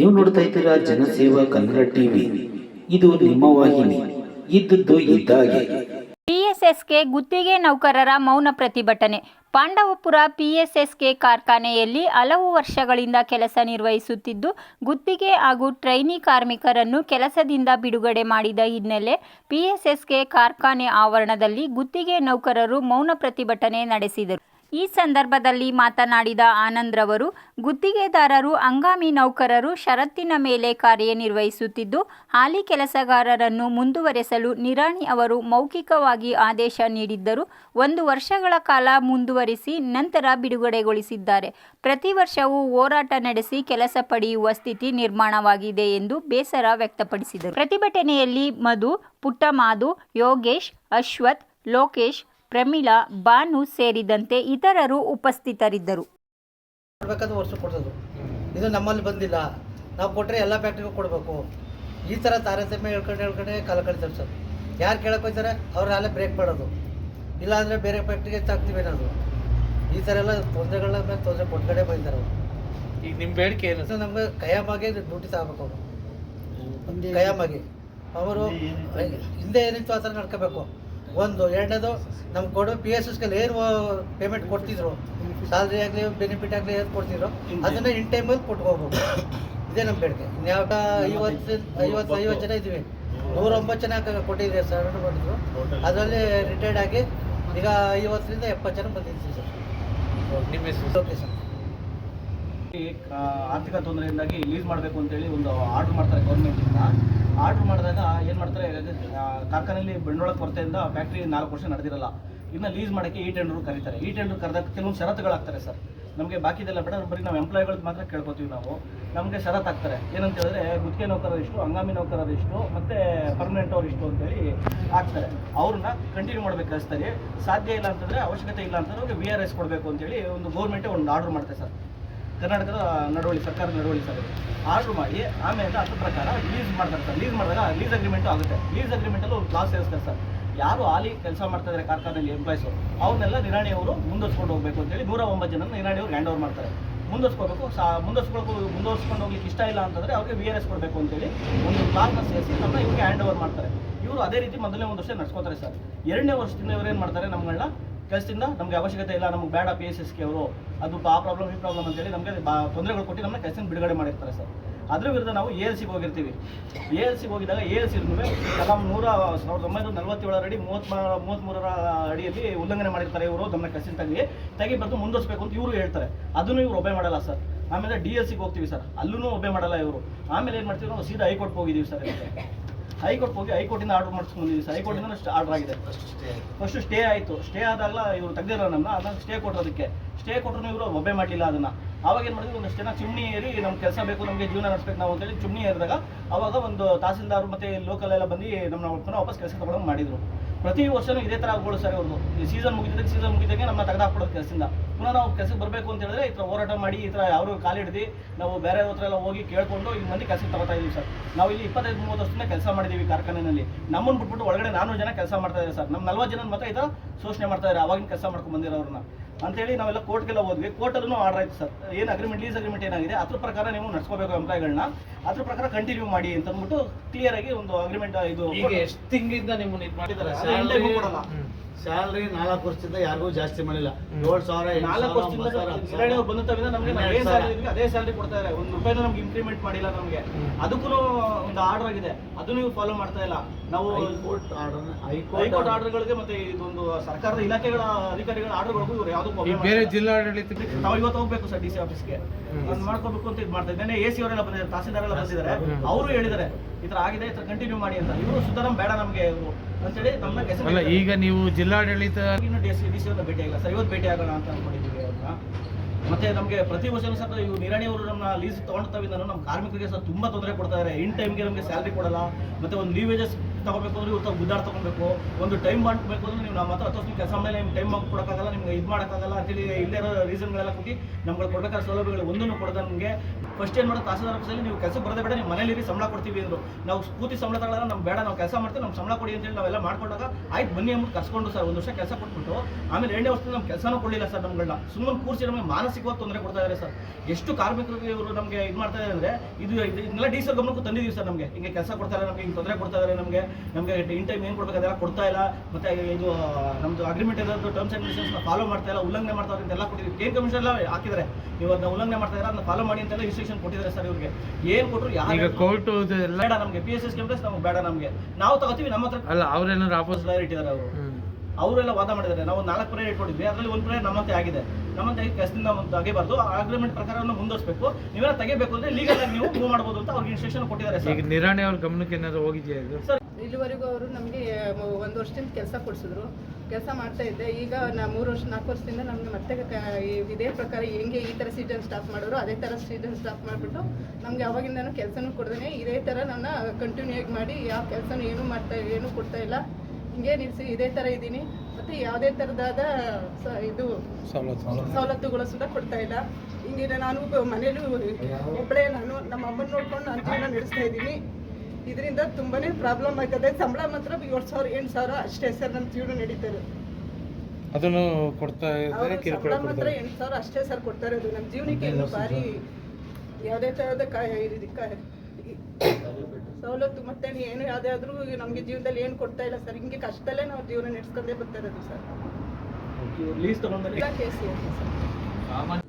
ನೀವು ನೋಡ್ತಾ ಇದ್ದೀರಾ ಜನಸೇವಾ ಕನ್ನಡ ಟಿವಿ. ಇದು ನಿಮ್ಮ ವಾಹಿನಿ. ಇದ್ದದ್ದು ಇದ್ದಾಗೆ. ಪಿಎಸ್ಎಸ್ಕೆ ಗುತ್ತಿಗೆ ನೌಕರರ ಮೌನ ಪ್ರತಿಭಟನೆ. ಪಾಂಡವಪುರ ಪಿಎಸ್ಎಸ್ಕೆ ಕಾರ್ಖಾನೆಯಲ್ಲಿ ಹಲವು ವರ್ಷಗಳಿಂದ ಕೆಲಸ ನಿರ್ವಹಿಸುತ್ತಿದ್ದು, ಗುತ್ತಿಗೆ ಹಾಗೂ ಟ್ರೈನಿ ಕಾರ್ಮಿಕರನ್ನು ಕೆಲಸದಿಂದ ಬಿಡುಗಡೆ ಮಾಡಿದ ಹಿನ್ನೆಲೆ ಪಿಎಸ್ಎಸ್ಕೆ ಕಾರ್ಖಾನೆ ಆವರಣದಲ್ಲಿ ಗುತ್ತಿಗೆ ನೌಕರರು ಮೌನ ಪ್ರತಿಭಟನೆ ನಡೆಸಿದರು. ಈ ಸಂದರ್ಭದಲ್ಲಿ ಮಾತನಾಡಿದ ಆನಂದ್ರವರು ಗುತ್ತಿಗೆದಾರರು, ಹಂಗಾಮಿ ನೌಕರರು ಷರತ್ತಿನ ಮೇಲೆ ಕಾರ್ಯನಿರ್ವಹಿಸುತ್ತಿದ್ದು, ಹಾಲಿ ಕೆಲಸಗಾರರನ್ನು ಮುಂದುವರೆಸಲು ನಿರಾಣಿ ಅವರು ಮೌಖಿಕವಾಗಿ ಆದೇಶ ನೀಡಿದ್ದರು, ಒಂದು ವರ್ಷಗಳ ಕಾಲ ಮುಂದುವರಿಸಿ ನಂತರ ಬಿಡುಗಡೆಗೊಳಿಸಿದ್ದಾರೆ. ಪ್ರತಿ ವರ್ಷವೂ ಹೋರಾಟ ನಡೆಸಿ ಕೆಲಸ ಪಡೆಯುವ ಸ್ಥಿತಿ ನಿರ್ಮಾಣವಾಗಿದೆ ಎಂದು ಬೇಸರ ವ್ಯಕ್ತಪಡಿಸಿದರು. ಪ್ರತಿಭಟನೆಯಲ್ಲಿ ಮಧು, ಪುಟ್ಟಮಾಧು, ಯೋಗೇಶ್, ಅಶ್ವಥ್, ಲೋಕೇಶ್ ಪ್ರಮೀಳಾ ಬಾನು ಸೇರಿದಂತೆ ಇತರರು ಉಪಸ್ಥಿತರಿದ್ದರು. ಕೊಡಬೇಕಾದ್ರೆ ವರ್ಷ ಕೊಡೋದು ಇದು ನಮ್ಮಲ್ಲಿ ಬಂದಿಲ್ಲ. ನಾವು ಕೊಟ್ಟರೆ ಎಲ್ಲ ಫ್ಯಾಕ್ಟ್ರಿಗೂ ಕೊಡಬೇಕು. ಈ ಥರ ತಾರತಮ್ಯ ಹೇಳ್ಕೊಂಡು ಹೇಳ್ಕೊಂಡೆ ಕಾಲ ಕಳಿತಾರೆ ಸರ್ ಯಾರು ಕೇಳಕ್ಕೆ ಹೋಗ್ತಾರೆ ಅವ್ರು ಅಲ್ಲೇ ಬ್ರೇಕ್ ಮಾಡೋದು. ಇಲ್ಲಾಂದರೆ ಬೇರೆ ಫ್ಯಾಕ್ಟ್ರಿಗೆ ತಾಕ್ತೀವಿ ನಾನು ಈ ಥರ ಎಲ್ಲ ತೊಂದರೆಗಳ ಮೇಲೆ ತೊಂದರೆ ಕೊಟ್ಕಡೆ ಬಂದಿದ್ದಾರೆ ಅವರು. ಈಗ ನಿಮ್ಮ ಬೇಡಿಕೆ ಏನು? ಸರ್ ನಮಗೆ ಕಯಾಮಾಗೆ ಡ್ಯೂಟಿ ತಗೋಬೇಕು ಅವರು. ಕಯಾಮಾಗಿ ಅವರು ಹಿಂದೆ ಏನಿತ್ತು? ಆ ಥರ ನಡ್ಕೋಬೇಕು. ಒಂದು ಎರಡನೇದು ನಮ್ಗೆ ಕೊಡೋ ಪಿ ಎಸ್ ಎಸ್ಗೆಲ್ಲ ಏನು ಪೇಮೆಂಟ್ ಕೊಡ್ತಿದ್ರು? ಸ್ಯಾಲ್ರಿ ಆಗಲಿ ಬೆನಿಫಿಟ್ ಆಗಲಿ ಏನು ಕೊಡ್ತಿದ್ರು? ಅದನ್ನು ಇನ್ ಟೈಮಲ್ಲಿ ಕೊಟ್ಕೋಬೇಕು ಇದೇ ನಮ್ಮ ಬೇಡಿಕೆ. ಇನ್ಯಾವಾಗ ಐವತ್ತು ಐವತ್ತು ಐವತ್ತು ಜನ ಇದ್ದೀವಿ. ನೂರೊಂಬತ್ತು ಜನ ಕೊಟ್ಟಿದ್ದೀವಿ ಸರ್ ಮಾಡಿದ್ರು. ಅದರಲ್ಲಿ ರಿಟೈರ್ಡ್ ಆಗಿ ಈಗ ಐವತ್ತರಿಂದ ಎಪ್ಪತ್ತು ಜನ ಬಂದಿದ್ದೀವಿ ಸರ್. ನಿಮ್ಮ ಹೆಸರು? Okay sir. ಈ, ಆರ್ಥಿಕ ತೊಂದರೆಯಿಂದಾಗಿ ಲೀಸ್ ಮಾಡಬೇಕು ಅಂತೇಳಿ ಒಂದು ಆರ್ಡರ್ ಮಾಡ್ತಾರೆ ಗೌರ್ಮೆಂಟಿಂದ ಏನು ಮಾಡ್ತಾರೆ ಕಾರ್ಖಾನೆಯಲ್ಲಿ ಬಂಡವಾಳ ಕೊರತೆಯಿಂದ ಫ್ಯಾಕ್ಟ್ರಿ ನಾಲ್ಕು ವರ್ಷ ನಡೆದಿರಲ್ಲ. ಇನ್ನು ಲೀಸ್ ಮಾಡೋಕ್ಕೆ ಈ ಟೆಂಡರ್ ಕರೀತಾರೆ. ಈ ಟೆಂಡರ್ ಕರೆದಾಗ ಕೆಲವೊಂದು ಷರತ್ತುಗಳಾಗ್ತಾರೆ ಸರ್. ನಮಗೆ ಬಾಕಿದೆಲ್ಲ ಬೇಡ, ಬರೀ ನಾವು ಎಂಪ್ಲಾಯ್ಗಳದ್ದು ಮಾತ್ರ ಕೇಳ್ಕೊತೀವಿ ನಾವು. ನಮಗೆ ಷರತ್ ಆಗ್ತಾರೆ. ಏನಂತ ಹೇಳಿದ್ರೆ ಗುತ್ತಿಗೆ ನೌಕರರು ಇಷ್ಟು, ಹಂಗಾಮಿ ನೌಕರರು ಇಷ್ಟು, ಮತ್ತು ಪರ್ಮನೆಂಟ್ ಅವ್ರು ಇಷ್ಟು ಅಂತೇಳಿ ಹಾಕ್ತಾರೆ ಅವ್ರನ್ನ ಕಂಟಿನ್ಯೂ ಮಾಡ್ಬೇಕು ಕಳಿಸ್ತಾರೆ ಸಾಧ್ಯ ಇಲ್ಲ ಅಂತಂದರೆ ಅವಶ್ಯಕತೆ ಇಲ್ಲ ಅಂತಂದ್ರೆ ಅವ್ರಿಗೆ ವಿ ಆರ್ ಎಸ್ ಕೊಡಬೇಕು ಅಂತೇಳಿ ಒಂದು ಗೌರ್ಮೆಂಟೇ ಒಂದು ಆರ್ಡರ್ ಮಾಡ್ತಾರೆ ಸರ್. ಕರ್ನಾಟಕದ ನಡವಳಿ ಸರ್ಕಾರದ ನಡವಳಿ ಸರ್ ಆರ್ಡ್ರ್ ಮಾಡಿ, ಆಮೇಲೆ ಅದ್ರ ಪ್ರಕಾರ ಲೀಸ್ ಮಾಡ್ತಾರೆ ಸರ್. ಲೀಸ್ ಮಾಡಿದಾಗ ಲೀಸ್ ಅಗ್ರಿಮೆಂಟ್ ಆಗುತ್ತೆ. ಲೀಸ್ ಒಂದು ಕ್ಲಾಸ್ ಸೇರಿಸ್ತಾರೆ ಸರ್. ಯಾರು ಹಾಲಿ ಕೆಲಸ ಮಾಡ್ತಾ ಇದ್ದಾರೆ ಕಾರ್ಖಾನೆಯಲ್ಲಿ ಎಂಪ್ಲಾಯ್ಸು ಅವ್ರನ್ನೆಲ್ಲ ನಿರಾಣಿ ಅವರು ಮುಂದುವರ್ಸ್ಕೊಂಡು ಹೋಗಬೇಕು ಅಂತೇಳಿ ನೂರ ಒಂಬತ್ತು ಜನ ನಿರಾಣಿ ಅವ್ರು ಹ್ಯಾಂಡ್ ಓವರ್ ಮಾಡ್ತಾರೆ. ಮುಂದುವರ್ಸ್ಕೋಬೇಕು ಸಾ ಮುಂದುವರ್ಸ್ಕೊಳಕ್ಕೆ ಮುಂದುವರ್ಸ್ಕೊಂಡು ಹೋಗ್ಲಿಕ್ಕೆ ಇಷ್ಟ ಇಲ್ಲ ಅಂತಂದರೆ ಅವ್ರಿಗೆ ವಿ ಆರ್ ಎಸ್ ಕೊಡಬೇಕು ಅಂತೇಳಿ ಒಂದು ಕ್ಲಾಸ್ನ ಸೇರಿಸಿ ನಮ್ಮ ಇವ್ರಿಗೆ ಹ್ಯಾಂಡ್ ಓವರ್ ಮಾಡ್ತಾರೆ. ಇವರು ಅದೇ ರೀತಿ ಮೊದಲನೇ ಒಂದು ವರ್ಷ ನಡ್ಸ್ಕೋತಾರೆ ಸರ್. ಎರಡನೇ ವರ್ಷದಿಂದ ಇವ್ರು ಏನು ಮಾಡ್ತಾರೆ ನಮ್ಮಗಳನ್ನ ಕೆಲಸದಿಂದ ನಮಗೆ ಅವಶ್ಯಕತೆ ಇಲ್ಲ, ನಮ್ಗೆ ಬೇಡ ಪಿ ಎಸ್ ಎಸ್ ಕೆ ಅವರು. ಅದು ಆ ಪ್ರಾಬ್ಲಮ್ ಈ ಪ್ರಾಬ್ಲಮ್ ಅಂತೇಳಿ ನಮಗೆ ತೊಂದರೆಗಳು ಕೊಟ್ಟು ನಮ್ಮ ಕೆಲಸದಿಂದ ಬಿಡುಗಡೆ ಮಾಡಿರ್ತಾರೆ ಸರ್. ಅದ್ರ ವಿರುದ್ಧ ನಾವು ಎ ಎಲ್ ಸಿಗೆ ಹೋಗಿರ್ತೀವಿ. ಎ ಎಲ್ ಸಿಗೆ ಹೋಗಿದಾಗ ಎ ಎಲ್ ಸಿ ನೂರ, ಸಾವಿರದ ಒಂಬೈನೂರ ನಲವತ್ತೇಳರ ಅಡಿ ಮೂವತ್ತ್ ಮೂವತ್ತ್ಮೂರರ ಅಡಿಯಲ್ಲಿ ಉಲ್ಲಂಘನೆ ಮಾಡಿರ್ತಾರೆ ಇವರು ನಮ್ಮ ಕಸಿನ ತೆಗಿ ತೆಗಿ ಬಂದು ಮುಂದುವರಿಸಬೇಕು ಅಂತ ಇವರು ಹೇಳ್ತಾರೆ. ಅದನ್ನು ಇವರು ಒಬ್ಬೆ ಮಾಡಲ್ಲ ಸರ್. ಆಮೇಲೆ ಡಿ ಎಲ್ ಸಿಗೆ ಹೋಗ್ತೀವಿ ಸರ್. ಅಲ್ಲೂ ಒಬ್ಬೆ ಮಾಡಲ್ಲ ಇವರು. ಆಮೇಲೆ ಏನು ಮಾಡ್ತೀವಿ ನಾವು ಸೀದಾ ಹೈಕೋರ್ಟ್ಗೆ ಹೋಗಿದ್ದೀವಿ ಸರ್. ಹೈಕೋರ್ಟ್ ಹೋಗಿ ಹೈಕೋರ್ಟಿಂದ ಆರ್ಡರ್ ಮಾಡಿಸ್ಕೊಂಡು ಬಂದಿದ್ದೀವಿ ಸರ್. ಹೈಕೋರ್ಟಿಂದ ಆರ್ಡರ್ ಆಗಿದೆ. ಫಸ್ಟ್ ಸ್ಟೇ ಆಯಿತು. ಸ್ಟೇ ಆದಾಗ ಇವರು ತೆಗ್ದಿರೋ ನಮ್ಮನ್ನ ಅದನ್ನ ಸ್ಟೇ ಕೊಟ್ಟೋದಕ್ಕೆ ಸ್ಟೇ ಕೊಟ್ಟರು ಇವರು ಒಬ್ಬೆ ಮಾಡಲಿಲ್ಲ ಅದನ್ನ. ಅವಾಗ ಏನು ಮಾಡಿದ್ವಿ ಒಂದಷ್ಟು ಜನ ಚಿಮ್ನಿ ಏರಿ ನಮ್ಗೆ ಕೆಲಸ ಬೇಕು ನಮಗೆ ಜೀವನ ನಡೆಸ್ಬೇಕು ನಾವು ಅಂತೇಳಿ ಚಿಮ್ನಿ ಏರಿದಾಗ ಅವಾಗ ಒಂದು ತಹಸೀಲ್ದಾರ್ ಮತ್ತೆ ಲೋಕಲ್ ಎಲ್ಲ ಬಂದು ನಮ್ಮನ್ನ ಹೊಡ್ಕೊಂಡು ವಾಪಸ್ ಕೆಲಸ ತಗೊಂಡು ಮಾಡಿದ್ರು. ಪ್ರತಿ ವರ್ಷನೂ ಇದೇ ಥರ ಸರ್ ಇವ್ರದ್ದು ಈ ಸೀಸನ್ ಮುಗಿದಾಗ ಸೀಸನ್ ಮುಗಿದಾಗೆ ನಮ್ಮ ತೆಗೆದಾಕ್ಬಿಡೋದು ಕೆಲಸದಿಂದ. ಪುನಃ ನಾವು ಕೆಲಸಕ್ಕೆ ಬರಬೇಕು ಅಂತ ಹೇಳಿದ್ರೆ ಈ ಥರ ಹೋರಾಟ ಮಾಡಿ, ಈ ಥರ ಯಾರು ಕಾಲಿಡ್ದು ನಾವು ಬೇರೆ ಹತ್ರ ಎಲ್ಲ ಹೋಗಿ ಕೇಳ್ಕೊಂಡು ಈ ಮಂದಿ ಕೆಲಸಕ್ಕೆ ತಗೋತಾ ಇದೀವಿ ಸರ್. ನಾವು ಇಲ್ಲಿ ಇಪ್ಪತ್ತೈದು, ಮೂವತ್ತು ವರ್ಷದಿಂದ ಕೆಲಸ ಮಾಡಿದ್ದೀವಿ ಕಾರ್ಖಾನೆಯಲ್ಲಿ ನಮ್ಮನ್ನು ಬಿಟ್ಬಿಟ್ಟು ಒಳಗಡೆ ನಾನ್ನೂರು ಜನ ಕೆಲಸ ಮಾಡ್ತಾ ಇದ್ದಾರೆ ಸರ್. ನಮ್ಮ ನಲ್ವತ್ತು ಜನ ಮಾತ್ರ ಈ ಥರ ಶೋಷಣೆ ಮಾಡ್ತಾ ಇದ್ದಾರೆ, ಅವಾಗಿನ ಕೆಲಸ ಮಾಡ್ಕೊಂಡು ಬಂದಿರೋರನ್ನ ಅಂತೇಳಿ ನಾವೆಲ್ಲ ಕೋರ್ಟ್ಗೆಲ್ಲ ಹೋದ್ವಿ. ಕೋರ್ಟಲ್ಲೂ ಆರ್ಡರ್ ಆಯ್ತು ಸರ್. ಏನು ಅಗ್ರಿಮೆಂಟ್ ಲೀಸ್ ಅಗ್ರಿಮೆಂಟ್ ಏನಾಗಿದೆ ಅದ್ರ ಪ್ರಕಾರ ನೀವು ನಡ್ಸ್ಕೋಬೇಕು ಎಂಪ್ಲಾಯ್ಗಳನ್ನ ಅದ್ರ ಪ್ರಕಾರ ಕಂಟಿನ್ಯೂ ಮಾಡಿ ಅಂತ ಅಂದ್ಬಿಟ್ಟು ಕ್ಲಿಯರ್ ಆಗಿ ಒಂದು ಅಗ್ರಿಮೆಂಟ್ ಇದು ಎಷ್ಟು ತಿಂಗಳಿಂದ ನಿಮ್ಮನ್ನ ಇದು ಮಾಡಿದ್ದಾರೆ? ಸ್ಯಾಲ್ರಿ ನಾಲ್ಕು ವರ್ಷದಿಂದ ಯಾರಿಗೂ ಜಾಸ್ತಿ ಮಾಡಿಲ್ಲ. ಏಳು ಸಾವಿರ ನಾಲ್ಕು ವರ್ಷದಿಂದ ನಿರಾಣಿ ಅವ್ರು ಬಂದ ನಮಗೆ ಅದೇ ಏನು. ಸ್ಯಾಲ್ರಿ ಅದೇ ಸ್ಯಾಲ್ರಿ ಕೊಡ್ತಾ ಇದ್ದಾರೆ. ಒಂದು ರೂಪಾಯಿನೂ ನಮ್ಗೆ ಇಂಕ್ರಿಮೆಂಟ್ ಮಾಡಿಲ್ಲ ನಮಗೆ. ಅದಕ್ಕೂ ಒಂದು ಆರ್ಡರ್ ಆಗಿದೆ. ಅದು ನೀವು ಫಾಲೋ ಮಾಡ್ತಾ ಇಲ್ಲ. ನಾವು ಹೈಕೋರ್ಟ್ ಆರ್ಡರ್ ಹೈಕೋರ್ಟ್ ಆರ್ಡರ್ಗಳಿಗೆ ಮತ್ತೆ ಇದೊಂದು ಸರ್ಕಾರದ ಇಲಾಖೆಗಳ ಅಧಿಕಾರಿಗಳ ಆರ್ಡರ್ಗಳಿಗೂ ಇವರು ಯಾವುದು ಬೇರೆ. ಜಿಲ್ಲಾಡಳಿತ ನಾವು ಇವತ್ತು ಹೋಗ್ಬೇಕು ಸರ್ ಡಿ ಸಿ ಆಫೀಸ್ಗೆ ನಾನು ಮಾಡ್ಕೋಬೇಕು ಅಂತ ಇದು ಮಾಡ್ತಾ ಇದ್ದೇನೆ ಎ ಸಿ ಅವರೆಲ್ಲ ಬಂದಿದ್ದಾರೆ ತಹಸೀಲ್ದಾರ್ ಎಲ್ಲ ಬಂದಿದ್ದಾರೆ ಅವರು ಹೇಳಿದ್ದಾರೆ ಈ ಥರ ಆಗಿದೆ ಈ ಥರ ಕಂಟಿನ್ಯೂ ಮಾಡಿ ಅಂತ. ಇವರು ಸುಧಾರಾಮ್ ಬೇಡ ನಮಗೆ ಇವರು ಅಂತೇಳಿ ನಮ್ಮ ಕೆಲಸ ಅಲ್ಲ ಈಗ ನೀವು ಜಿಲ್ಲಾಡಳಿತ ಇನ್ನು ಡಿ ಸಿ ಡಿ ಸಿ ಅವ್ರನ್ನ ಭೇಟಿ ಆಗಿಲ್ಲ ಸರ್. ಇವತ್ತು ಭೇಟಿ ಆಗೋಣ ಅಂತ ಅನ್ಕೊಂಡಿದ್ದೀವಿ ಅವ್ರನ್ನ. ಮತ್ತೆ ನಮಗೆ ಪ್ರತಿ ವರ್ಷನೂ ಸರ್ ಇವು ನಿರಾಣಿ ಅವರು ನಮ್ಮ ಲೀಸ್ ತಗೊಂಡ್ತಾವಿಂದ ನಮ್ಮ ಕಾರ್ಮಿಕರಿಗೆ ಸರ್ ತುಂಬ ತೊಂದರೆ ಕೊಡ್ತಾ ಇದ್ದಾರೆ ಇನ್ ಟೈಮ್ಗೆ ನಮಗೆ ಸ್ಯಾಲ್ರಿ ಕೊಡಲ್ಲ. ಮತ್ತೆ ಒಂದು ಲೀವೇಜಸ್ ತಗೋಬೇಕು ಅಂದ್ರೆ ಇವತ್ತು ಗುದ್ದಾಡ್ ತಗೊಬೇಕು ಒಂದು ಟೈಮ್ ಮಾಡಬೇಕು ಅಂದ್ರೆ ನೀವು ನಮ್ಮ ಹತ್ರ ಹತ್ತು ಕೆಲಸ ಮೇಲೆ ನಿಮ್ಗೆ ಟೈಮ್ ಕೊಡೋಕ್ಕಾಗಲ್ಲ ನಿಮ್ಗೆ ಇದು ಮಾಡೋಕ್ಕಾಗಲ್ಲ ಅಂತೇಳಿ ಇಲ್ಲೇ ಇರೋ ರೀಸನ್ಗಳೆಲ್ಲ ಕೊಟ್ಟು ನಮ್ಗೆ ಕೊಡಬೇಕಾದ ಸೌಲಭ್ಯಗಳು ಒಂದನ್ನು ಕೊಡದ ನಮಗೆ ಫಸ್ಟ್ ಏನು ಮಾಡೋದು ತಹಸೀಲ್ದಾರ್ ಆಫೀಸಲ್ಲಿ ನೀವು ಕೆಲಸ ಬರೋದೇ ಬೇಡ, ನೀವು ಮನೇಲಿ ಸಂಬಳ ಕೊಡ್ತೀವಿ ಅಂದ್ರು. ನಾವು ಕೂತಿ ಸಂಬಳ ತಗೊಳ್ಳೋಣ ನಮ್ಮ ಬೇಡ, ನಾವು ಕೆಲಸ ಮಾಡ್ತೀವಿ ನಮ್ಮ ಸಂಬಳ ಕೊಡಿ ಅಂತೇಳಿ ನಾವೆಲ್ಲ ಮಾಡ್ಕೊಂಡಾಗ ಆಯ್ತು ಬನ್ನಿ ಅಂದ್ಬಿಟ್ಟು ಕರ್ಸ್ಕೊಂಡು ಸರ್, ಒಂದು ವರ್ಷ ಕೆಲಸ ಕೊಟ್ಬಿಟ್ಟು, ಆಮೇಲೆ ಎರಡನೇ ವರ್ಷದಲ್ಲಿ ನಮ್ಮ ಕೆಲಸನೂ ಕೊಡಲಿಲ್ಲ ಸರ್ ನಮ್ಗಳನ್ನ ಸುಮ್ಮನೆ ಕೂರಿಸಿ ನಮಗೆ ಮಾನಸಿಕವಾಗಿ ತೊಂದರೆ ಕೊಡ್ತಾ ಇದ್ದಾರೆ ಸರ್. ಎಷ್ಟು ಕಾರ್ಮಿಕರಿಗೆ ಇವರು ನಮಗೆ ಇದು ಮಾಡ್ತಾ ಇದ್ದಾರೆ ಅಂದರೆ, ಇದು ಇದು- ಇದನ್ನೆಲ್ಲ ಡಿ ಸರ್ ಗಮನಕ್ಕೂ ತಂದಿದ್ದೀವಿ ಸರ್ ನಮಗೆ. ಹಿಂಗೆ ಕೆಲಸ ಕೊಡ್ತಾರೆ ನಮಗೆ, ಹಿಂಗೆ ತೊಂದರೆ ಕೊಡ್ತಾ ಇದ್ದಾರೆ ನಮಗೆ ನಮಗೆ ಇನ್ ಟೈಮ್ ಏನು ಕೊಡ್ಬೇಕು ಅದೆಲ್ಲ ಕೊಡ್ತಾ ಇಲ್ಲ. ಮತ್ತೆ ಇದು ನಮ್ಮದು ಅಗ್ರಿಮೆಂಟ್ ಇರೋದು ಟರ್ಮ್ಸ್ ಆ್ಯಂಡ್ ಕಂಡೀಷನ್ಸ್ನ ಫಾಲೋ ಮಾಡ್ತಾ ಇಲ್ಲ, ಉಲ್ಲಂಘನೆ ಮಾಡ್ತಾರೆ ಅಂತೆಲ್ಲ ಕೊಟ್ಟಿದ್ದೀವಿ ಏನು ಕಮಿಷನ್ ಎಲ್ಲ ಹಾಕಿದ್ದಾರೆ. ಇವತ್ತು ಉಲ್ಲಂಘನೆ ಮಾಡ್ತಾ ಇದ್ದಾರೆ ಅದನ್ನ ಫಾಲೋ ಮಾಡಿ ಅಂತೆಲ್ಲ ಕೊಟ್ಟಿದ್ದಾರೆ ಸರ್ ಇವ್ರಿಗೆ. ಏನ್ ಕೊಟ್ಟರು ಈಗ ಕೋರ್ಟ್ ಎಲ್ಲ ಬೇಡ ನಮಗೆ ಪಿ ಎಸ್ ಎಸ್ ಕೆಂಪ್ಲೆಸ್ ನಮ್ಗೆ ಬೇಡ ನಮಗೆ. ನಾವು ತಗೋತೀವಿ ನಮ್ಮ ಹತ್ರ ಅಲ್ಲ ಅವ್ರೇನಾದ್ರು ಆಪೋಸ್ ಇಟ್ಟಿದ್ದಾರೆ ಅವರು. ಅವರೆಲ್ಲ ವಾದ ಮಾಡಿದ್ದಾರೆ. ನಾವು ನಾಲ್ಕು ಪ್ರೇಯರ್ ಇಟ್ಕೊಂಡಿದ್ವಿ. ಅದರಲ್ಲಿ ಒಂದು ಪ್ರೇಯರ್ ನಮ್ಮಂತೆ ಆಗಿದೆ. ನಮ್ಮಂತೆ ಒಂದು ತೆಗಿಬಾರ್ದು ಅಗ್ರಿಮೆಂಟ್ ಪ್ರಕಾರವನ್ನು ಮುಂದುವರಿಸಬೇಕು. ನೀವೆಲ್ಲ ತೆಗಿಬೇಕು ಅಂದ್ರೆ ಲೀಗಲ್ ಆಗಿ ನೀವು ಮೂವ್ ಮಾಡ್ಬೋದು ಅಂತ ಅವ್ರಿಗೆ ಇನ್ಸ್ಟ್ರಕ್ಷನ್ ಕೊಟ್ಟಿದ್ದಾರೆ ಈಗ ಸರ್ ನಿರಾಣಿ ಅವ್ರ ಗಮನಕ್ಕೆ ಏನಾದ್ರು ಹೋಗಿದೆಯಾ ಇದು? ಇಲ್ಲಿವರೆಗೂ ಅವರು ನಮಗೆ ಒಂದು ವರ್ಷದಿಂದ ಕೆಲಸ ಕೊಡಿಸಿದ್ರು. ಕೆಲಸ ಮಾಡ್ತಾ ಇದ್ದೆ. ಈಗ ನಾ ಮೂರು ವರ್ಷ ನಾಲ್ಕು ವರ್ಷದಿಂದ ನಮಗೆ ಮತ್ತೆ ಇದೇ ಪ್ರಕಾರ ಹೆಂಗೆ ಈ ಥರ ಸೀಸನ್ ಸ್ಟಾಪ್ ಮಾಡೋರು ಅದೇ ಥರ ಸೀಸನ್ ಸ್ಟಾಪ್ ಮಾಡಿಬಿಟ್ಟು ನಮಗೆ ಅವಾಗಿಂದನೂ ಕೆಲಸನೂ ಕೊಡ್ದೇನೆ. ಇದೇ ಥರ ನನ್ನ ಕಂಟಿನ್ಯೂ ಆಗಿ ಮಾಡಿ ಯಾವ ಕೆಲಸನೂ ಏನೂ ಮಾಡ್ತಾ ಏನೂ ಕೊಡ್ತಾ ಇಲ್ಲ. ಹಿಂಗೆ ನಿಲ್ಲಿಸಿ ಇದೇ ಥರ ಇದ್ದೀನಿ. ಮತ್ತು ಯಾವುದೇ ಥರದಾದ ಸ ಇದು ಸವಲತ್ತುಗಳು. ಸುದ ಕೊಡ್ತಾ ಇಲ್ಲ. ಹಿಂಗೆ ನಾನು ಮನೇಲೂ ಒಬ್ಬಳೇ ನಾನು ನಮ್ಮ ಅಮ್ಮನ ನೋಡ್ಕೊಂಡು ನಾನು ಜೀವನ ನಡೆಸ್ತಾ ಇದ್ದೀನಿ. ಇದರಿಂದ ತುಂಬಾನೇ ಪ್ರಾಬ್ಲಮ್ ಆಗ್ತದೆ. ಸಂಬಳ ಮಾತ್ರ ಏಳು ಸಾವಿರ ಎಂಟು ಸಾವಿರ ಅಷ್ಟೇ ಸರ್ ನಮ್ಮ ಜೀವನ ನಡೀತಾರೆ. ಅದನ್ನು ಕೊಡ್ತಾ ಇದ್ದಾರೆ ಕಿರುಕುಳ ಸಂಬಳ ಮಾತ್ರ ಕೊಡ್ತಾರೆ ಎಂಟು ಸಾವಿರ ಅಷ್ಟೇ ಸರ್ ಕೊಡ್ತಾರೆ. ಅದು ನಮ್ಮ ಜೀವನಕ್ಕೆ ಇನ್ನು ಭಾರಿ ಯಾವುದೇ ಥರದ ಕ ಇದು ಕ- ಈ ಸವಲತ್ತು ಮತ್ತೆ ಏನು ಯಾವುದೇ ಆದ್ರೂ ನಮಗೆ ಜೀವನದಲ್ಲಿ ಏನು ಕೊಡ್ತಾ ಇಲ್ಲ ಸರ್. ಹಿಂಗೆ ಕಷ್ಟದಲ್ಲೇ ನಾವು ಜೀವನ ನಡೆಸ್ಕೊಂಡೇ ಬರ್ತಾ ಇರೋದು ಸರ್. ಲೀಸ್ ತಗೊಂಡ್ಮೇಲೆ ಇಲ್ಲ ಕೇಸಿ ಅಂತ ಸರ್